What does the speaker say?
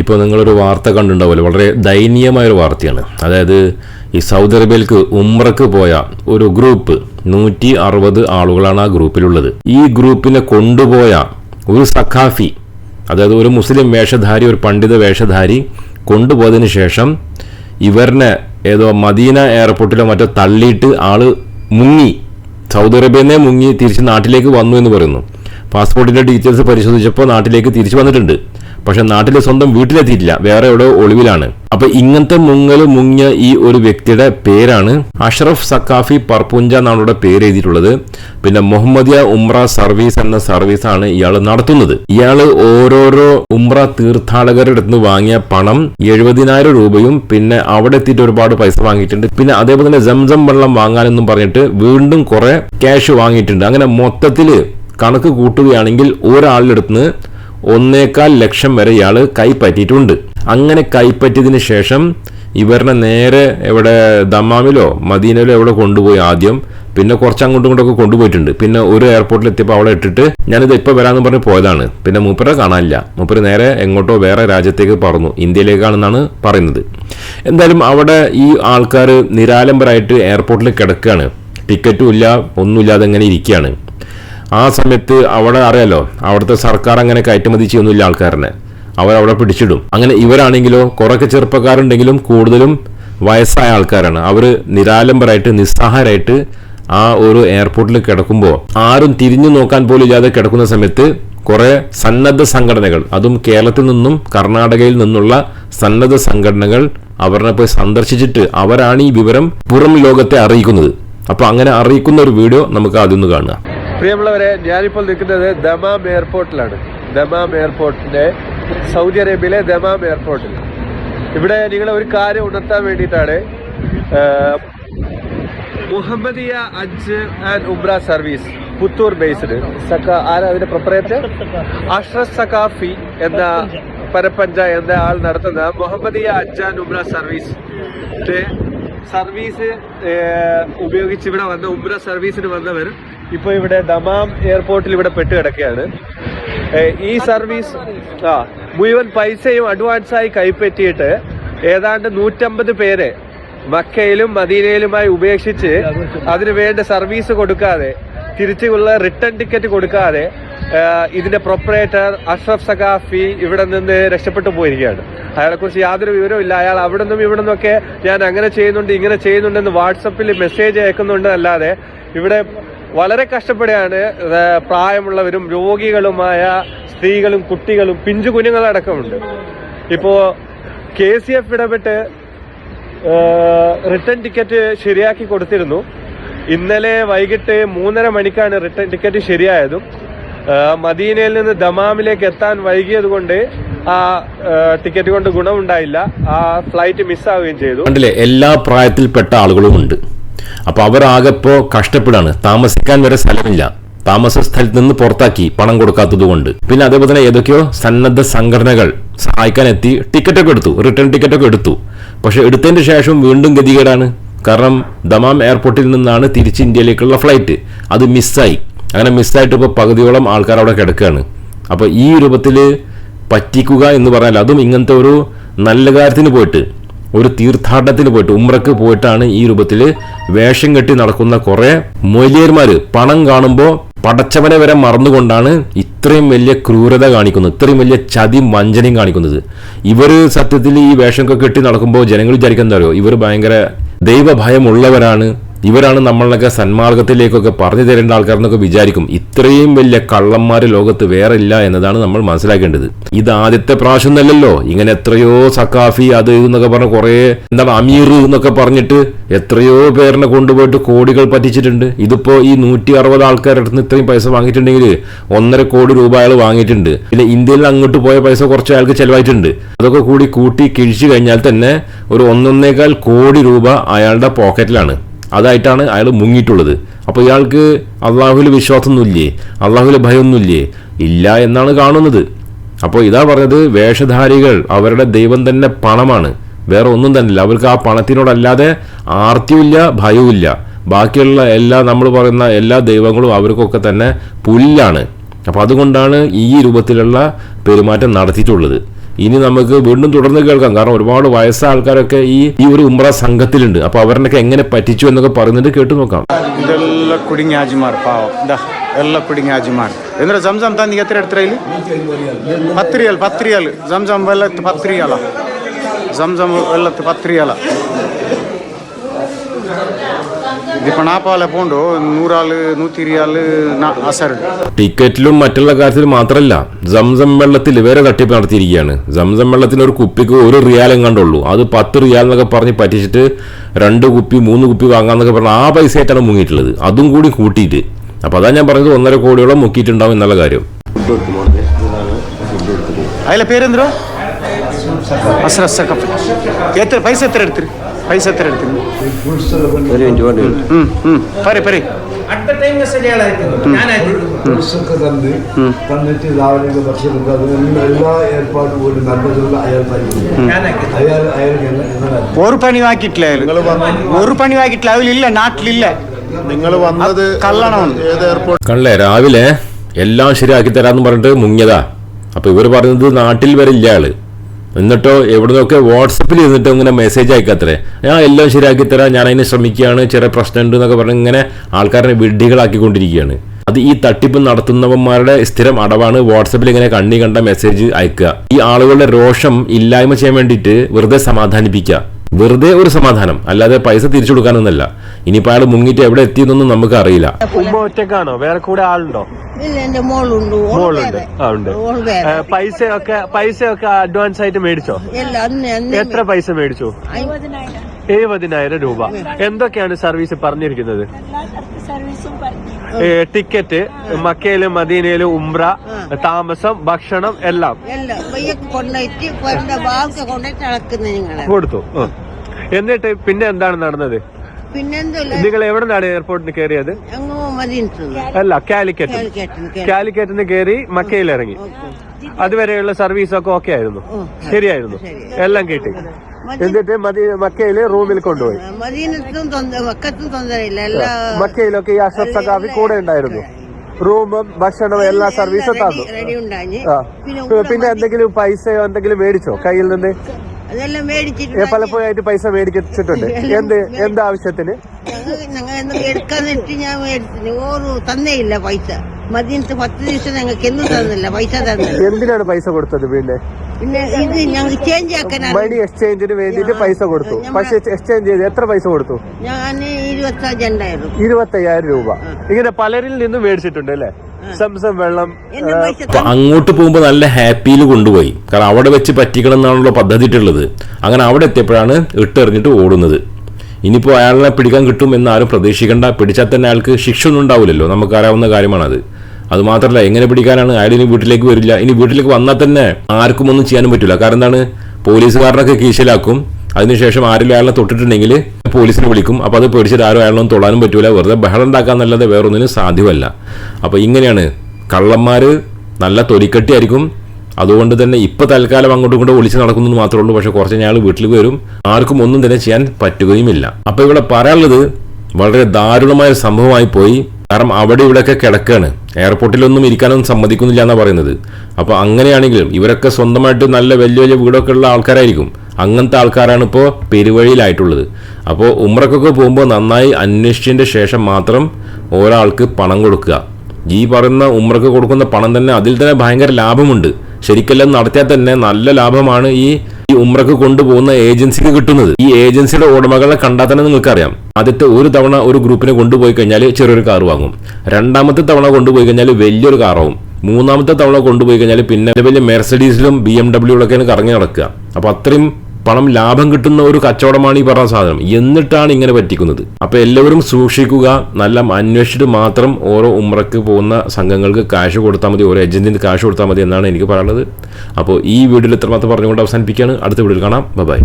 ഇപ്പോൾ നിങ്ങളൊരു വാർത്ത കണ്ടിട്ടുണ്ടാവില്ല വളരെ ദയനീയമായൊരു വാർത്തയാണ്. അതായത് ഈ സൗദി അറേബ്യയിലേക്ക് ഉമ്രക്ക് പോയ ഒരു ഗ്രൂപ്പ് നൂറ്റി അറുപത് ആളുകളാണ് ആ ഗ്രൂപ്പിലുള്ളത്. ഈ ഗ്രൂപ്പിനെ കൊണ്ടുപോയ ഒരു സഖാഫി അതായത് ഒരു മുസ്ലിം വേഷധാരി ഒരു പണ്ഡിത വേഷധാരി കൊണ്ടുപോയതിന് ശേഷം ഇവരിനെ ഏതോ മദീന എയർപോർട്ടിലോ മറ്റോ തള്ളിയിട്ട് ആൾ മുങ്ങി സൗദി അറേബ്യയിൽ നിന്നേ മുങ്ങി തിരിച്ച് നാട്ടിലേക്ക് വന്നു എന്ന് പറയുന്നു. പാസ്പോർട്ടിന്റെ ഡീറ്റെയിൽസ് പരിശോധിച്ചപ്പോൾ നാട്ടിലേക്ക് തിരിച്ചു വന്നിട്ടുണ്ട്. പക്ഷെ നാട്ടിലെ സ്വന്തം വീട്ടിലെത്തിയിട്ടില്ല. വേറെ എവിടെ ഒളിവിലാണ്. അപ്പൊ ഇങ്ങനത്തെ മുങ്ങൽ മുങ്ങിയ ഈ ഒരു വ്യക്തിയുടെ പേരാണ് അഷ്റഫ് സക്കാഫി പർപ്പുഞ്ച എന്നാണ് പേര് എഴുതിയിട്ടുള്ളത് പിന്നെ മുഹമ്മദിയ ഉംറ സർവീസ് എന്ന സർവീസാണ് ഇയാൾ നടത്തുന്നത്. ഇയാൾ ഓരോരോ ഉംറ തീർത്ഥാടകരുടെ അടുത്ത് വാങ്ങിയ പണം എഴുപതിനായിരം രൂപയും പിന്നെ അവിടെ എത്തിയിട്ട് ഒരുപാട് പൈസ വാങ്ങിയിട്ടുണ്ട്. പിന്നെ അതേപോലെ തന്നെ ജംസം വെള്ളം വാങ്ങാനെന്നും പറഞ്ഞിട്ട് വീണ്ടും കുറെ ക്യാഷ് വാങ്ങിയിട്ടുണ്ട്. അങ്ങനെ മൊത്തത്തിൽ കണക്ക് കൂട്ടുകയാണെങ്കിൽ ഒരാളുടെ അടുത്ത് ഒന്നേകാൽ ലക്ഷം വരെ ഇയാൾ കൈപ്പറ്റിയിട്ടുണ്ട്. അങ്ങനെ കൈപ്പറ്റിയതിന് ശേഷം ഇവരുടെ നേരെ എവിടെ ദമാമിലോ മദീനയിലോ എവിടെ കൊണ്ടുപോയി ആദ്യം പിന്നെ കുറച്ച് അങ്ങോട്ടും ഇങ്ങോട്ടൊക്കെ കൊണ്ടുപോയിട്ടുണ്ട്. പിന്നെ ഒരു എയർപോർട്ടിൽ എത്തിയപ്പോൾ അവിടെ ഇട്ടിട്ട് ഞാനിത് ഇപ്പോൾ വരാമെന്ന് പറഞ്ഞ് പോയതാണ്. പിന്നെ മൂപ്പരെ കാണാനില്ല. മൂപ്പര് നേരെ എങ്ങോട്ടോ വേറെ രാജ്യത്തേക്ക് പറന്നു. ഇന്ത്യയിലേക്കാണെന്നാണ് പറയുന്നത്. എന്തായാലും അവിടെ ഈ ആൾക്കാർ നിരാലംബരായിട്ട് എയർപോർട്ടിൽ കിടക്കുകയാണ്. ടിക്കറ്റും ഇല്ല ഒന്നുമില്ലാതെ ഇങ്ങനെ ഇരിക്കുകയാണ്. ആ സമയത്ത് അവിടെ അറിയാലോ അവിടുത്തെ സർക്കാർ അങ്ങനെ കയറ്റുമതി ചെയ്യുന്നില്ല ആൾക്കാരനെ. അവരവിടെ പിടിച്ചിടും. അങ്ങനെ ഇവരാണെങ്കിലോ കുറേയൊക്കെ ചെറുപ്പക്കാരുണ്ടെങ്കിലും കൂടുതലും വയസ്സായ ആൾക്കാരാണ്. അവർ നിരാലംബരായിട്ട് നിസ്സഹായരായിട്ട് ആ ഒരു എയർപോർട്ടിൽ കിടക്കുമ്പോൾ ആരും തിരിഞ്ഞു നോക്കാൻ പോലും ഇല്ലാതെ കിടക്കുന്ന സമയത്ത് കുറേ സന്നദ്ധ സംഘടനകൾ അതും കേരളത്തിൽ നിന്നും കർണാടകയിൽ നിന്നുള്ള സന്നദ്ധ സംഘടനകൾ അവരെ പോയി സന്ദർശിച്ചിട്ട് അവരാണ് ഈ വിവരം പുറം ലോകത്തെ അറിയിക്കുന്നത്. അപ്പോൾ അങ്ങനെ അറിയിക്കുന്ന ഒരു വീഡിയോ നമുക്ക് ആദ്യം ഒന്ന് കാണുക. പ്രിയമുള്ളവരെ ഞാനിപ്പോൾ നിൽക്കുന്നത് ദമാം എയർപോർട്ടിലാണ്. ദമാം എയർപോർട്ടിന്റെ സൗദി അറേബ്യയിലെ ദമാം എയർപോർട്ടിൽ. ഇവിടെ നിങ്ങളെ ഒരു കാര്യം ഉണർത്താൻ വേണ്ടിയിട്ടാണ് Muhammadiya Hajj and Umrah service Puthur based. സക്ക ആരാ അതിന്റെ പ്രൊപ്പറേറ്റർ? അഷ്റഫ് സക്കാഫി എന്ന പരപ്പഞ്ച എന്ന ആൾ നടത്തുന്ന Muhammadiya Hajj and Umrah service. Service ഉപയോഗിച്ച് ഇവിടെ വന്ന ഉബ്ര സർവീസിന് വന്നവർ ഇപ്പോൾ ഇവിടെ ദമാം എയർപോർട്ടിൽ ഇവിടെ പെട്ട് കിടക്കുകയാണ്. ഈ സർവീസ് ആ മുഴുവൻ പൈസയും അഡ്വാൻസ് ആയി കൈപ്പറ്റിയിട്ട് ഏതാണ്ട് നൂറ്റമ്പത് പേരെ മക്കയിലും മദീനയിലുമായി ഉപേക്ഷിച്ച് അതിനു വേണ്ട സർവീസ് കൊടുക്കാതെ തിരിച്ചുള്ള റിട്ടേൺ ടിക്കറ്റ് കൊടുക്കാതെ ഇതിന്റെ പ്രൊപ്പറേറ്റർ അഷ്റഫ് സഖാഫി ഇവിടെ നിന്ന് രക്ഷപ്പെട്ടു പോയിരിക്കുകയാണ്. അയാളെ കുറിച്ച് യാതൊരു വിവരവും ഇല്ല. അയാൾ അവിടെ നിന്നും ഇവിടെ നിന്നൊക്കെ ഞാൻ അങ്ങനെ ചെയ്യുന്നുണ്ട് ഇങ്ങനെ ചെയ്യുന്നുണ്ടെന്ന് വാട്സപ്പിൽ മെസ്സേജ് അയക്കുന്നുണ്ട്. അല്ലാതെ ഇവിടെ വളരെ കഷ്ടപ്പെടുകയാണ്. പ്രായമുള്ളവരും രോഗികളുമായ സ്ത്രീകളും കുട്ടികളും പിഞ്ചു കുഞ്ഞുങ്ങളടക്കമുണ്ട് ഇപ്പോ കെ സി എഫ് ഇടപെട്ട് റിട്ടേൺ ടിക്കറ്റ് ശരിയാക്കി കൊടുത്തിരുന്നു. ഇന്നലെ വൈകിട്ട് മൂന്നര മണിക്കാണ് റിട്ടേൺ ടിക്കറ്റ് ശരിയായതും. മദീനയിൽ നിന്ന് ദമാമിലേക്ക് എത്താൻ വൈകിയത് കൊണ്ട് ആ ടിക്കറ്റ് കൊണ്ട് ഗുണമുണ്ടായില്ല. ആ ഫ്ലൈറ്റ് മിസ്സാവുകയും ചെയ്തു. എല്ലാ പ്രായത്തിൽപ്പെട്ട ആളുകളും ഉണ്ട് അവർ ആകെ ഇപ്പോ കഷ്ടപ്പെടാണ്. താമസിക്കാൻ വരെ സ്ഥലമില്ല. താമസ സ്ഥലത്ത് നിന്ന് പുറത്താക്കി പണം കൊടുക്കാത്തത് കൊണ്ട്. പിന്നെ അതേപോലെ തന്നെ ഏതൊക്കെയോ സന്നദ്ധ സംഘടനകൾ സഹായിക്കാൻ എത്തി ടിക്കറ്റൊക്കെ എടുത്തു. റിട്ടേൺ ടിക്കറ്റൊക്കെ എടുത്തു. പക്ഷെ എടുത്തതിന് ശേഷം വീണ്ടും ഗതികേടാണ്. കാരണം ദമാം എയർപോർട്ടിൽ നിന്നാണ് തിരിച്ച് ഇന്ത്യയിലേക്കുള്ള ഫ്ലൈറ്റ്. അത് മിസ്സായി. അങ്ങനെ മിസ്സായിട്ട് ഇപ്പോൾ പകുതിയോളം ആൾക്കാർ അവിടെ കിടക്കുകയാണ്. അപ്പോൾ ഈ രൂപത്തിൽ പറ്റിക്കുക എന്ന് പറഞ്ഞാൽ അതും ഇങ്ങനത്തെ ഒരു നല്ല കാര്യത്തിന് പോയിട്ട് ഒരു തീർത്ഥാടനത്തിന് പോയിട്ട് ഉമ്രക്ക് പോയിട്ടാണ് ഈ രൂപത്തിൽ വേഷം കെട്ടി നടക്കുന്ന കുറെ മൊലിയന്മാര് പണം കാണുമ്പോൾ പടച്ചവനെ വരെ മറന്നുകൊണ്ടാണ് ഇത്രയും വലിയ ക്രൂരത കാണിക്കുന്നത് ഇത്രയും വലിയ ചതി വഞ്ചനയും കാണിക്കുന്നത്. ഇവർ സത്യത്തിൽ ഈ വേഷമൊക്കെ കെട്ടി നടക്കുമ്പോൾ ജനങ്ങൾ വിചാരിക്കുന്ന അറിയോ? ഇവർ ഭയങ്കര ദൈവഭയമുള്ളവരാണ്. ഇവരാണ് നമ്മളൊക്കെ സന്മാർഗത്തിലേക്കൊക്കെ പറഞ്ഞു തരേണ്ട ആൾക്കാർ എന്നൊക്കെ വിചാരിക്കും. ഇത്രയും വലിയ കള്ളന്മാർ ലോകത്ത് വേറെ ഇല്ല എന്നതാണ് നമ്മൾ മനസ്സിലാക്കേണ്ടത്. ഇത് ആദ്യത്തെ പ്രാവശ്യം എന്നല്ലല്ലോ ഇങ്ങനെ എത്രയോ സക്കാഫി അത് എന്നൊക്കെ പറഞ്ഞ കുറെ എന്താണ് അമീർ എന്നൊക്കെ പറഞ്ഞിട്ട് എത്രയോ പേരിനെ കൊണ്ടുപോയിട്ട് കോടികൾ പറ്റിച്ചിട്ടുണ്ട്. ഇതിപ്പോ ഈ നൂറ്റി അറുപത് ആൾക്കാരുടെ അടുത്ത് ഇത്രയും പൈസ വാങ്ങിയിട്ടുണ്ടെങ്കിൽ ഒന്നര കോടി രൂപ അയാൾ വാങ്ങിയിട്ടുണ്ട്. പിന്നെ ഇന്ത്യയിൽ അങ്ങോട്ട് പോയ പൈസ കുറച്ച് അയാൾക്ക് ചെലവായിട്ടുണ്ട്. അതൊക്കെ കൂടി കൂട്ടി കിഴിച്ചു കഴിഞ്ഞാൽ തന്നെ ഒരു ഒന്നൊന്നേക്കാൾ കോടി രൂപ അയാളുടെ പോക്കറ്റിലാണ്. അതായിട്ടാണ് അയാൾ മുങ്ങിയിട്ടുള്ളത്. അപ്പോൾ ഇയാൾക്ക് അള്ളാഹുവിൽ വിശ്വാസമൊന്നുമില്ലേ? അള്ളാഹുവിൽ ഭയമൊന്നുമില്ലേ? ഇല്ല എന്നാണ് കാണുന്നത്. അപ്പോൾ ഇതാ പറഞ്ഞത് വേഷധാരികൾ അവരുടെ ദൈവം തന്നെ പണമാണ്. വേറെ ഒന്നും തന്നെയില്ല അവർക്ക് ആ പണത്തിനോടല്ലാതെ ആർത്തിയുമില്ല ഭയവുമില്ല. ബാക്കിയുള്ള എല്ലാ നമ്മൾ പറയുന്ന എല്ലാ ദൈവങ്ങളും അവർക്കൊക്കെ തന്നെ പുല്ലാണ്. അപ്പോൾ അതുകൊണ്ടാണ് ഈ രൂപത്തിലുള്ള പെരുമാറ്റം നടത്തിയിട്ടുള്ളത്. ഇനി നമുക്ക് വീണ്ടും തുടർന്ന് കേൾക്കാം കാരണം ഒരുപാട് വയസ്സായ ആൾക്കാരൊക്കെ ഈ ഈ ഒരു ഉമ്ര സംഘത്തിലുണ്ട് അപ്പൊ അവരിനൊക്കെ എങ്ങനെ പറ്റിച്ചു എന്നൊക്കെ പറയുന്നത് കേട്ടു നോക്കാം ಇದೆಲ್ಲ ಕುಡಿಂಗಿ ಆಜಿಮಾರ್ ಪಾವ ದ ಎಲ್ಲ ಕುಡಿಂಗಿ ಆಜಿಮಾರ್ ಅಂದ್ರೆ ಜಮ್ ಜಮ್ ತಂದು ಎತ್ತರ ಇಡ್ತೀರ ಇಲ್ಲಿ ಪತ್ತು ರಿಯಲ್ ಪತ್ತು ರಿಯಲ್ ಜಮ್ ಜಮ್ ಎಲ್ಲ ಪತ್ತು ರಿಯಲ ಜಮ್ ಜಮ್ ಎಲ್ಲ ಪತ್ತು ರಿಯಲ ഇതിപ്പോ നാപ്പാലെ പോണ്ടോ? നൂറാൾ നൂറ്റി ഇരിയാൾ അസറുണ്ട് ടിക്കറ്റിലും മറ്റുള്ള കാര്യത്തിലും മാത്രമല്ല സംസം വെള്ളത്തിൽ വേറെ തട്ടിപ്പ് നടത്തിയിരിക്കുകയാണ്. സംസം വെള്ളത്തിന് ഒരു കുപ്പിക്ക് ഒരു റിയാലും കണ്ടുള്ളൂ അത് പത്ത് റിയാൽ എന്നൊക്കെ പറഞ്ഞ് പറ്റിച്ചിട്ട് രണ്ട് കുപ്പി മൂന്ന് കുപ്പി വാങ്ങാന്നൊക്കെ പറഞ്ഞ ആ പൈസ ആയിട്ടാണ് മുങ്ങിയിട്ടുള്ളത്. അതും കൂടി കൂട്ടിയിട്ട്. അപ്പൊ അതാ ഞാൻ പറഞ്ഞത് ഒന്നര കോടിയോളം മുക്കിയിട്ടുണ്ടാവും എന്നുള്ള കാര്യം. അതിലെ പേരെന്തോ അസർ അസർ കപ്പ എത്ര പൈസ എത്ര എടുത്തിരി പൈസ എത്ര എടുക്കുന്നു പറ പറ അടുത്ത ടൈം രാവിലെ ഒരു നല്ലതുള്ള പണി വാക്കിട്ടില്ല ഒരു പണി വാക്കിട്ടില്ല. അതിലില്ല നാട്ടിലില്ല. നിങ്ങൾ വന്നത് കള്ളേ രാവിലെ എല്ലാം ശരിയാക്കി തരാന്ന് പറഞ്ഞിട്ട് മുങ്ങിയതാ. അപ്പൊ ഇവർ പറയുന്നത് നാട്ടിൽ വരില്ല ആൾ. എന്നിട്ടോ എവിടുന്നൊക്കെ വാട്സപ്പിൽ ഇരുന്നിട്ട് ഇങ്ങനെ മെസ്സേജ് അയക്കാത്രേ ഞാൻ എല്ലാം ശരിയാക്കി തരാം ഞാൻ അതിന് ശ്രമിക്കുകയാണ്. ചെറിയ പ്രശ്നമുണ്ട് എന്നൊക്കെ പറഞ്ഞ് ഇങ്ങനെ ആൾക്കാരെ വിഡ്ഢികളാക്കിക്കൊണ്ടിരിക്കുകയാണ്. അത് ഈ തട്ടിപ്പ് നടത്തുന്നവന്മാരുടെ സ്ഥിരം അടവാണ് വാട്സപ്പിൽ ഇങ്ങനെ കണ്ണി കണ്ട മെസ്സേജ് അയക്കുക. ഈ ആളുകളുടെ രോഷം ഇല്ലായ്മ ചെയ്യാൻ വേണ്ടിയിട്ട് വെറുതെ സമാധാനിപ്പിക്കുക. വെറുതെ ഒരു സമാധാനം അല്ലാതെ പൈസ തിരിച്ചു കൊടുക്കാനൊന്നല്ല. ഇനിയിപ്പോ അയാൾ മുങ്ങിട്ട് എവിടെ എത്തിയെന്നൊന്നും നമുക്ക് അറിയില്ല ഉമ്മ ഒറ്റക്കാണോ വേറെ കൂടെ ആളുണ്ടോ? മോളുണ്ട്. ആ ഉണ്ട്. പൈസയൊക്കെ പൈസയൊക്കെ അഡ്വാൻസ് ആയിട്ട് മേടിച്ചോ? എത്ര പൈസ മേടിച്ചോ? എഴുപതിനായിരം രൂപ. എന്തൊക്കെയാണ് സർവീസ് പറഞ്ഞിരിക്കുന്നത്? ഏ, ടിക്കറ്റ് മക്കയിലും മദീനയിലും ഉംറ താമസം ഭക്ഷണം എല്ലാം. കൊടുത്തു. എന്നിട്ട് പിന്നെ എന്താണ് നടന്നത്? നിങ്ങൾ എവിടെന്നാണ് എയർപോർട്ടിന് കയറിയത് അല്ല കാലിക്കറ്റ് കാലിക്കറ്റിന് കയറി മക്കയിൽ ഇറങ്ങി അതുവരെയുള്ള സർവീസ് ഒക്കെ ഓക്കെ ആയിരുന്നു ശരിയായിരുന്നു. എല്ലാം കിട്ടി. എന്നിട്ട് മതി മക്കയിൽ റൂമിൽ കൊണ്ടുപോയി. മക്കയിലൊക്കെ ഈ അഷ്റഫ് സഖാഫി കൂടെ ഉണ്ടായിരുന്നു. റൂമും ഭക്ഷണവും എല്ലാ സർവീസും തന്നു. പിന്നെ എന്തെങ്കിലും പൈസയോ എന്തെങ്കിലും മേടിച്ചോ? കയ്യിൽ നിന്ന്? അതെല്ലാം ഏ, മേടിച്ചിട്ട് പലപ്പോഴായിട്ട് പൈസ മേടിച്ചിട്ടുണ്ട് എന്ത് എന്ത് ആവശ്യത്തിന്? ഞങ്ങൾ ഞങ്ങൾ എന്ത് എടുക്കാന്നിട്ട് ഞാൻ മേടിച്ചിന് ഓരോ തന്നേയില്ല പൈസ. മദീനത്ത് പത്ത് ദിവസം ഞങ്ങൾക്ക് എന്തും തന്നില്ല പൈസ തന്നില്ല. എന്തിനാണ് പൈസ കൊടുത്തത് പിന്നെ? പിന്നെ ഇത് ഞങ്ങൾക്ക് ചേഞ്ച് ആക്കാൻ മണി എക്സ്ചേഞ്ചിന് വേണ്ടിട്ട് പൈസ കൊടുത്തു. പക്ഷെ എക്സ്ചേഞ്ച് ചെയ്ത് എത്ര പൈസ കൊടുത്തു? ഞാൻ ഇരുപത്തഞ്ച് ഉണ്ടായിരുന്നു ഇരുപത്തയ്യായിരം രൂപ. ഇങ്ങനെ പലരിൽ നിന്നും മേടിച്ചിട്ടുണ്ട് അല്ലേ? സംസം വെള്ളം അങ്ങോട്ട് പോകുമ്പോൾ നല്ല ഹാപ്പിയിൽ കൊണ്ടുപോയി. കാരണം അവിടെ വെച്ച് പറ്റിക്കണം എന്നാണല്ലോ പദ്ധതി ഇട്ടുള്ളത് അങ്ങനെ അവിടെ എത്തിയപ്പോഴാണ് ഇട്ടെറിഞ്ഞിട്ട് ഓടുന്നത്. ഇനിയിപ്പോൾ അയാളെ പിടിക്കാൻ കിട്ടും എന്ന് ആരും പ്രതീക്ഷിക്കേണ്ട. പിടിച്ചാൽ തന്നെ അയാൾക്ക് ശിക്ഷ ഒന്നും ഉണ്ടാവില്ലല്ലോ. നമുക്കറിയാവുന്ന കാര്യമാണത്. അത് മാത്രമല്ല എങ്ങനെ പിടിക്കാനാണ്? അയാൾ ഇനി വീട്ടിലേക്ക് വരില്ല. ഇനി വീട്ടിലേക്ക് വന്നാൽ തന്നെ ആർക്കും ഒന്നും ചെയ്യാനും പറ്റില്ല കാരണം എന്താണ്? പോലീസുകാരനൊക്കെ കീശലാക്കും അതിനുശേഷം ആരെങ്കിലും അയാളെ തൊട്ടിട്ടുണ്ടെങ്കിൽ പോലീസിനെ വിളിക്കും. അപ്പോൾ അത് പേടിച്ചിട്ട് ആരും അയാളൊന്നും തൊടാനും പറ്റൂല. വെറുതെ ബഹളം ഉണ്ടാക്കാന്നല്ലാതെ വേറൊന്നിനും സാധ്യമല്ല. അപ്പോൾ ഇങ്ങനെയാണ്. കള്ളന്മാർ നല്ല തൊലിക്കട്ടിയായിരിക്കും. അതുകൊണ്ട് തന്നെ ഇപ്പോൾ തൽക്കാലം അങ്ങോട്ടും ഇങ്ങോട്ടും ഒളിച്ച് നടക്കുന്നു മാത്രമേ ഉള്ളൂ. പക്ഷേ കുറച്ച് ഞാൾ വീട്ടിൽ വരും. ആർക്കും ഒന്നും തന്നെ ചെയ്യാൻ പറ്റുകയുമില്ല. അപ്പോൾ ഇവിടെ പറയാനുള്ളത് വളരെ ദാരുണമായ സംഭവമായി പോയി. കാരണം അവിടെ ഇവിടെയൊക്കെ കിടക്കുകയാണ് എയർപോർട്ടിലൊന്നും ഇരിക്കാനൊന്നും സമ്മതിക്കുന്നില്ല എന്നാണ് പറയുന്നത്. അപ്പോൾ അങ്ങനെയാണെങ്കിലും ഇവരൊക്കെ സ്വന്തമായിട്ട് നല്ല വലിയ വലിയ വീടൊക്കെ ഉള്ള ആൾക്കാരായിരിക്കും. അങ്ങനത്തെ ആൾക്കാരാണ് ഇപ്പോൾ പെരുവഴിയിലായിട്ടുള്ളത്. അപ്പോൾ ഉമ്രക്കൊക്കെ പോകുമ്പോൾ നന്നായി അന്വേഷിച്ചതിന്റെ ശേഷം മാത്രം ഒരാൾക്ക് പണം കൊടുക്കുക. ഈ പറയുന്ന ഉമ്രക്ക് കൊടുക്കുന്ന പണം തന്നെ അതിൽ തന്നെ ഭയങ്കര ലാഭമുണ്ട്. ശരിക്കെല്ലാം നടത്തിയാൽ തന്നെ നല്ല ലാഭമാണ് ഈ ഈ ഉമ്രക്ക് കൊണ്ടുപോകുന്ന ഏജൻസിക്ക് കിട്ടുന്നത്. ഈ ഏജൻസിയുടെ ഉടമകളെ കണ്ടാൽ തന്നെ നിങ്ങൾക്കറിയാം. ആദ്യത്തെ ഒരു തവണ ഒരു ഗ്രൂപ്പിനെ കൊണ്ടുപോയി കഴിഞ്ഞാൽ ചെറിയൊരു കാർ വാങ്ങും. രണ്ടാമത്തെ തവണ കൊണ്ടുപോയി കഴിഞ്ഞാൽ വലിയൊരു കാറാവും മൂന്നാമത്തെ തവണ കൊണ്ടുപോയി കഴിഞ്ഞാൽ പിന്നെ വലിയ മെർസഡീസിലും ബി എം ഡബ്ല്യൂലൊക്കെയാണ് കറങ്ങി നടക്കുക. അപ്പോൾ അത്രയും പണം ലാഭം കിട്ടുന്ന ഒരു കച്ചവടമാണ് ഈ പറഞ്ഞ സാധനം. എന്നിട്ടാണ് ഇങ്ങനെ പറ്റിക്കുന്നത്. അപ്പൊ എല്ലാവരും സൂക്ഷിക്കുക. നല്ല അന്വേഷിച്ചിട്ട് മാത്രം ഓരോ ഉമ്രക്ക് പോകുന്ന സംഘങ്ങൾക്ക് കാശ് കൊടുത്താൽ മതി ഓരോ ഏജന്റിന് കാശ് കൊടുത്താൽ മതി എന്നാണ് എനിക്ക് പറയാനുള്ളത്. അപ്പോൾ ഈ വീഡിയോയിൽ ഇത്രമാത്രം പറഞ്ഞുകൊണ്ട് അവസാനിപ്പിക്കുകയാണ്. അടുത്ത വീഡിയോയിൽ കാണാം. ബൈ